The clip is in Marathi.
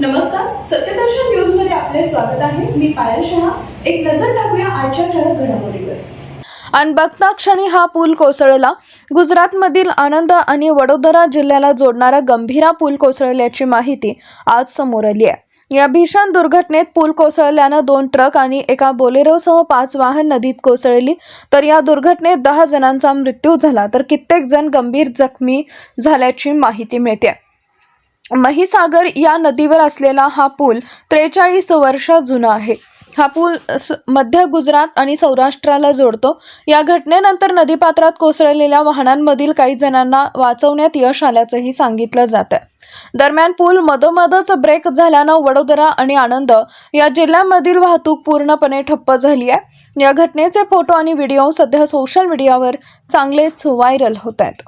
नमस्कार सत्यदर्शन न्यूजमध्ये आपले स्वागत आहे. मी पायल शहा. एक नजर टाकूया आजच्या ठळक घडामोडीवर. आणि बघता क्षणी हा पूल कोसळला. गुजरातमधील आनंद आणि वडोदरा जिल्ह्याला जोडणारा गंभीरा पूल कोसळल्याची माहिती आज समोर आली आहे. या भीषण दुर्घटनेत पूल कोसळल्यानं दोन ट्रक आणि एका बोलेरोसह पाच वाहन नदीत कोसळली. तर या दुर्घटनेत दहा जणांचा मृत्यू झाला. तर कित्येक जण गंभीर जखमी झाल्याची माहिती मिळते. महिसागर या नदीवर असलेला हा पूल त्रेचाळीस वर्ष जुना आहे. हा पूल स- मध्य गुजरात आणि सौराष्ट्राला जोडतो. या घटनेनंतर नदीपात्रात कोसळलेल्या वाहनांमधील काही जणांना वाचवण्यात यश आल्याचंही सांगितलं जात आहे दरम्यान पूल मधोमधच ब्रेक झाल्यानं वडोदरा आणि आनंद या जिल्ह्यांमधील वाहतूक पूर्णपणे ठप्प झाली आहे. या घटनेचे फोटो आणि व्हिडिओ सध्या सोशल मीडियावर चांगलेच व्हायरल होत आहेत.